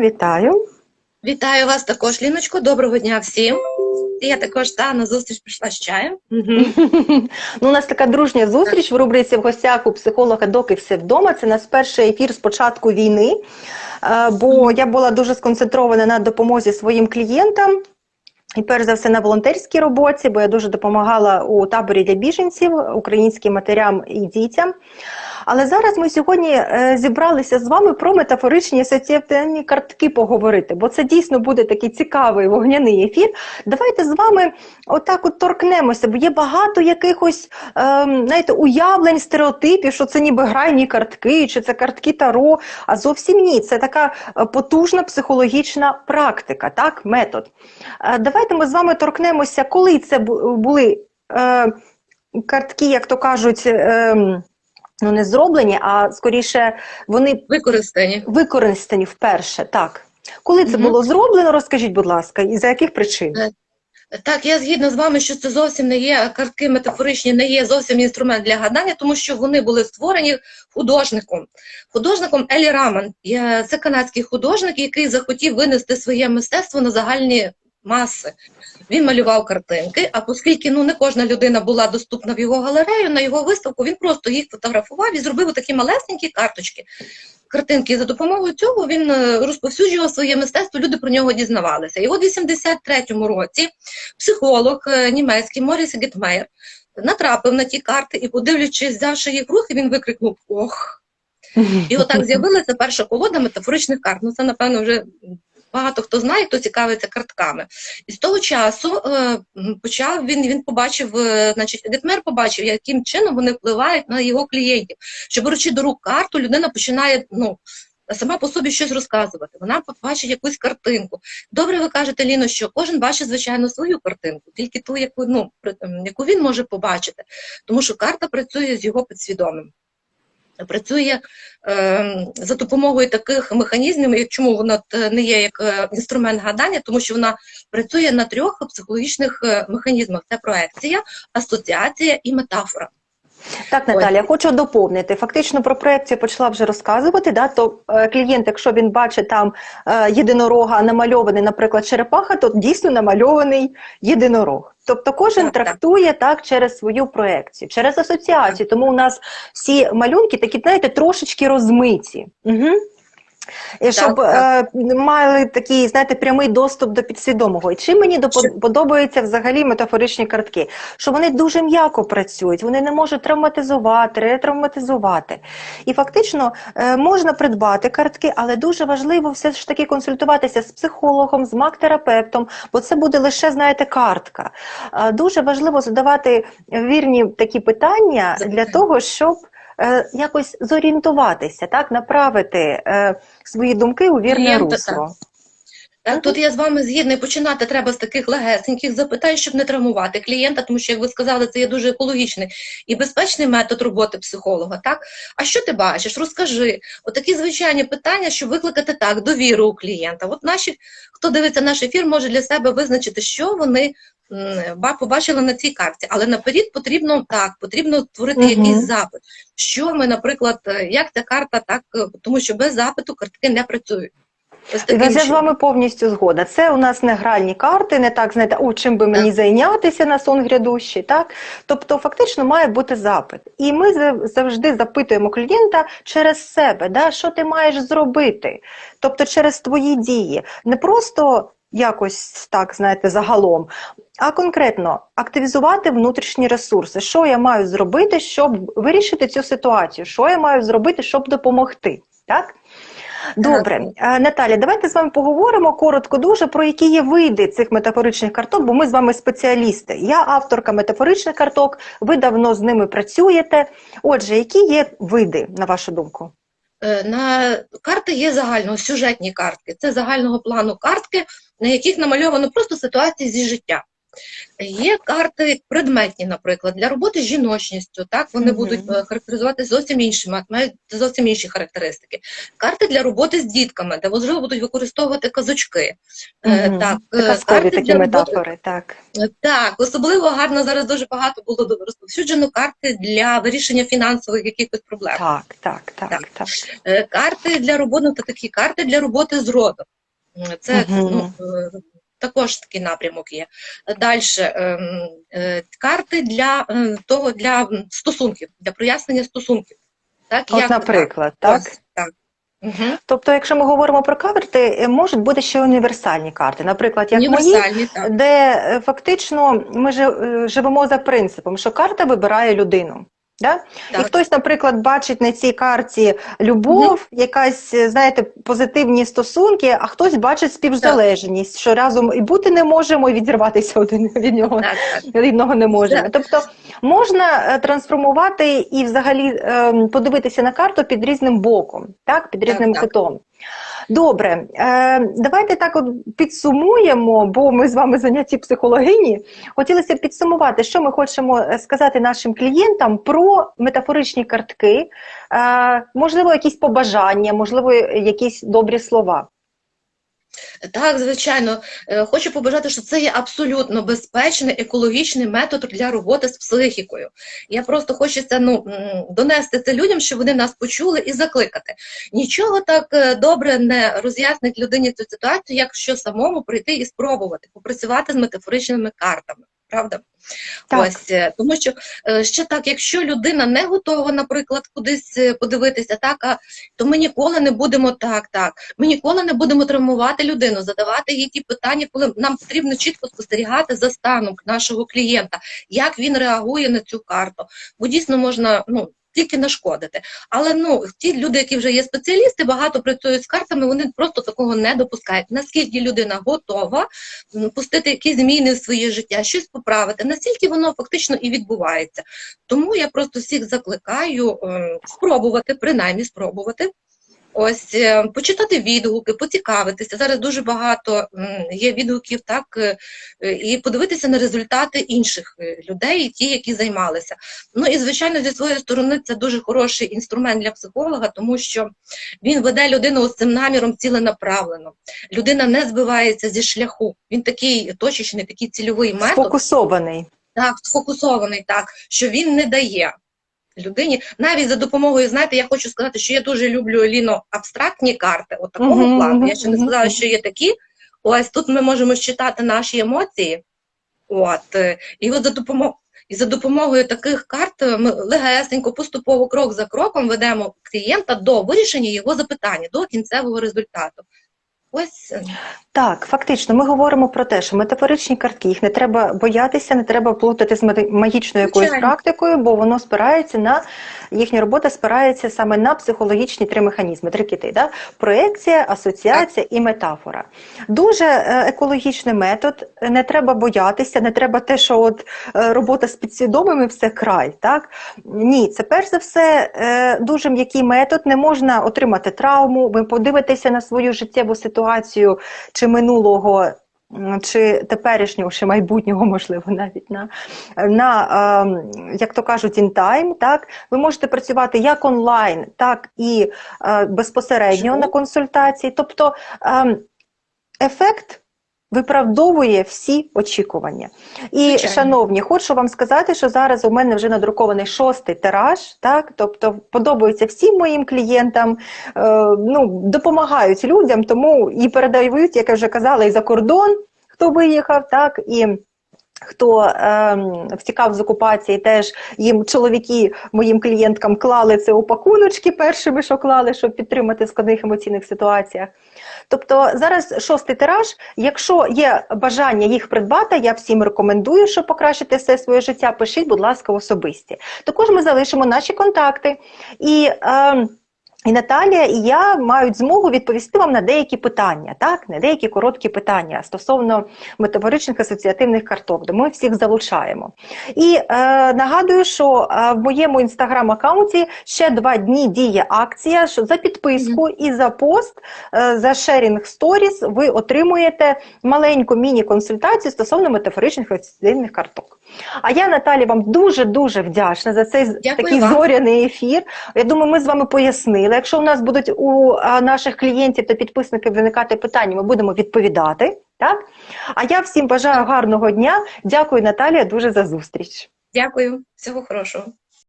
вітаю. Вітаю вас також, Ліночко. Доброго дня всім. Я також та на зустріч прийшла з чаєм. Ну, у нас така дружня зустріч в рубриці в гостях у психолога доки все вдома. Це наш перший ефір з початку війни. Е, Бо я була дуже сконцентрована на допомозі своїм клієнтам. І перш за все на волонтерській роботі, бо я дуже допомагала у таборі для біженців, українським матерям і дітям. Але зараз ми сьогодні е, зібралися з вами про метафоричні асоціативні картки поговорити, бо це дійсно буде такий цікавий вогняний ефір. Давайте з вами отак от торкнемося, бо є багато якихось ем, знаєте, уявлень, стереотипів, що це ніби грайні картки, чи це картки таро. А зовсім ні. Це така е, потужна психологічна практика, так, метод. Е, Давайте ми з вами торкнемося, коли це були картки, як то кажуть. Ну, не зроблені, а скоріше вони Використані. використані вперше. Так. Коли це Мгм. було зроблено, розкажіть, будь ласка, і за яких причин? Е, Так, я згідна з вами, що це зовсім не є картки метафоричні, не є зовсім інструмент для гадання, тому що вони були створені художником. Художником Елі Раман. Це канадський художник, який захотів винести своє мистецтво на загальні маси. Він малював картинки, а оскільки ну не кожна людина була доступна в його галерею, на його виставку він просто їх фотографував і зробив такі малесенькі карточки. Картинки І за допомогою цього він е, розповсюджував своє мистецтво. Люди про нього дізнавалися. І от в 83-му році психолог е, німецький Моріс Гетмейер натрапив на ті карти і, подивлячись, взявши їх в руки, він викрикнув Ох! І отак з'явилася перша колода метафоричних карт. Ну це, напевно, вже багато хто знає, хто цікавиться картками. І з того часу е, почав він, він побачив, е, значить, Гетмер побачив, яким чином вони впливають на його клієнтів. Що беручи до рук карту, людина починає ну, сама по собі щось розказувати. Вона побачить якусь картинку. Добре, ви кажете, Ліно, що кожен бачить, звичайно, свою картинку, тільки ту, яку, ну, яку він може побачити. Тому що карта працює з його підсвідомим. Працює е, за допомогою таких механізмів, чому вона е, не є як е, інструмент гадання, тому що вона працює на трьох психологічних механізмах: це проекція, асоціація і метафора. Так, Наталя, я хочу доповнити. Фактично про проекцію почала вже розказувати. Да? То е, клієнт, якщо він бачить там е, єдинорога намальований, наприклад, черепаха, то дійсно намальований єдинорог. Тобто кожен Так, так. трактує так через свою проекцію, через асоціацію. Тому у нас всі малюнки такі, знаєте, трошечки розмиті. Угу. І щоб так. Е, мали такий, знаєте, прямий доступ до підсвідомого. І чим мені подобаються взагалі метафоричні картки? Що вони дуже м'яко працюють, вони не можуть травматизувати, ретравматизувати. І фактично е, можна придбати картки, але дуже важливо все ж таки консультуватися з психологом, з маг-терапевтом, бо це буде лише, знаєте, картка. Е, Дуже важливо задавати вірні такі питання для того, щоб якось зорієнтуватися, так, направити е, свої думки у вірне Клієнта, русло. Так, тут я з вами згідна, і починати треба з таких легесеньких запитань, щоб не травмувати клієнта, тому що, як ви сказали, це є дуже екологічний і безпечний метод роботи психолога. Так, а що ти бачиш? Розкажи. Отакі звичайні питання, щоб викликати так довіру у клієнта. От наші, хто дивиться наш ефір, може для себе визначити, що вони ба- побачили на цій карті. Але наперед потрібно так, потрібно створити Мгм. якийсь запит. Що ми, наприклад, е, як ця карта, так, е, тому що без запиту картки не працюють. Я з вами повністю згода. Це у нас не гральні карти, не так, знаєте, о, чим би мені зайнятися на сон грядущий, так? Тобто, фактично має бути запит. І ми завжди запитуємо клієнта через себе, да, що ти маєш зробити, тобто через твої дії. Не просто якось так, знаєте, загалом, а конкретно активізувати внутрішні ресурси. Що я маю зробити, щоб вирішити цю ситуацію? Що я маю зробити, щоб допомогти? Так? Добре, Е, Наталя, давайте з вами поговоримо коротко дуже про які є види цих метафоричних карток, бо ми з вами спеціалісти. Я авторка метафоричних карток, ви давно з ними працюєте. Отже, які є види, на вашу думку? Е, На карти є загально сюжетні картки. Це загального плану картки, на яких намальовано просто ситуації зі життя. Є карти предметні, наприклад, для роботи з жіночністю. Так вони Мгм. будуть е, характеризувати зовсім іншими, мають зовсім інші характеристики. Карти для роботи з дітками, де можливо будуть використовувати казочки. Е, Мгм. Так, е, Казкові карти такі для роботи- так. так, особливо гарно зараз дуже багато було розповсюджено карти для вирішення фінансових якихось проблем. Так, так, так, Так. так. Карти для роботи, ну, та такі карти для роботи з родом. Це Мгм. ну, е, також такий напрямок є. Далі карти для е, того для стосунків, для прояснення стосунків. Так, От, наприклад, так. Ось, так. Угу. Тобто, якщо ми говоримо про карти, е, можуть бути ще універсальні карти, наприклад, як мої, так. де е, фактично ми жи- е, живемо за принципом, що карта вибирає людину. Да? І хтось, наприклад, бачить на цій карті любов, якась, е, знаєте, позитивні стосунки, а хтось бачить співзалежність, що разом і бути не можемо, і відірватися один від нього Так, так. рідного не можемо. Так. Тобто можна е, трансформувати і взагалі ем, подивитися на карту під різним боком, так, під різним так. кутом. Добре, е, давайте так от підсумуємо, бо ми з вами заняті психологині. Хотілося б підсумувати, що ми хочемо е, сказати нашим клієнтам про метафоричні картки, можливо, якісь побажання, можливо, якісь добрі слова. Так, звичайно. Е, Хочу побажати, що це є абсолютно безпечний екологічний метод для роботи з психікою. Я просто хочеться ну, донести це людям, щоб вони нас почули і закликати. Нічого так е, добре не роз'яснить людині цю ситуацію, якщо самому прийти і спробувати попрацювати з метафоричними картами. Правда? Так. Ось е, тому, що е, ще так, якщо людина не готова, наприклад, кудись е, подивитися, так а то ми ніколи не будемо так, так. Ми ніколи не будемо травмувати людину, задавати їй ті питання, коли нам потрібно чітко спостерігати за станом нашого клієнта, як він реагує на цю карту. Бо дійсно можна ну. Тільки нашкодити. Але ну ті люди, які вже є спеціалісти, багато працюють з картами, вони просто такого не допускають. Наскільки людина готова пустити якісь зміни в своє життя, щось поправити, наскільки воно фактично і відбувається. Тому я просто всіх закликаю е, спробувати, принаймні спробувати. Ось е, почитати відгуки, поцікавитися. Зараз дуже багато є відгуків, так е, е, і подивитися на результати інших людей, ті, які займалися. Ну і звичайно, зі своєї сторони це дуже хороший інструмент для психолога, тому що він веде людину з цим наміром ціленаправлено. Людина не збивається зі шляху. Він такий точечний, такий цільовий метод. Сфокусований. Так, сфокусований так, що він не дає людині. Навіть за допомогою, знаєте, я хочу сказати, що я дуже люблю Ліно абстрактні карти, от такого Мгм, плану. мгм, Я ще не сказала, що є такі. Ось тут ми можемо считати наші емоції. От, е, і от за допомогою. І за допомогою таких карт ми легесенько, поступово, крок за кроком ведемо клієнта до вирішення його запитання, до кінцевого результату. Ось е, Так, фактично, ми говоримо про те, що метафоричні картки їх не треба боятися, не треба плутати з магічною якоюсь Звичайно. практикою, бо воно спирається на їхня робота спирається саме на психологічні три механізми, три кити. Да? Проекція, асоціація і метафора. Дуже е, екологічний метод. Не треба боятися, не треба те, що от е, робота з підсвідомими все край. Так ні, це перш за все дуже м'який метод. Не можна отримати травму. Ви подивитеся на свою життєву ситуацію чи минулого. Чи теперішнього, чи майбутнього, можливо, навіть на, на ем, як то кажуть, інтайм. так ви можете працювати як онлайн, так і е, безпосередньо Чому? на консультації. Тобто ем, ефект виправдовує всі очікування. І, Звичайно. шановні, хочу вам сказати, що зараз у мене вже надрукований шостий тираж, так тобто подобається всім моїм клієнтам, е, ну допомагають людям, тому і передають, як я вже казала, і за кордон, хто виїхав, так і. Хто ем, втікав з окупації, теж їм чоловіки моїм клієнткам клали це у пакуночки першими, що клали, щоб підтримати в складних емоційних ситуаціях. Тобто зараз шостий тираж. Якщо є бажання їх придбати, я всім рекомендую, щоб покращити все своє життя. Пишіть, будь ласка, особисті. Також ми залишимо наші контакти і. ем, І Наталія і я мають змогу відповісти вам на деякі питання, так, на деякі короткі питання стосовно метафоричних асоціативних карток, де ми всіх залучаємо. І е, нагадую, що е, в моєму інстаграм-аккаунті ще два дні діє акція, що за підписку і за пост, е, за шерінг сторіс ви отримуєте маленьку міні-консультацію стосовно метафоричних асоціативних карток. А я, Наталі, вам дуже-дуже вдячна за цей Дякую такий вам. зоряний ефір. Я думаю, ми з вами пояснили. Якщо у нас будуть у наших клієнтів та підписників виникати питання, ми будемо відповідати. Так? А я всім бажаю гарного дня. Дякую, Наталія, дуже за зустріч. Дякую, всього хорошого.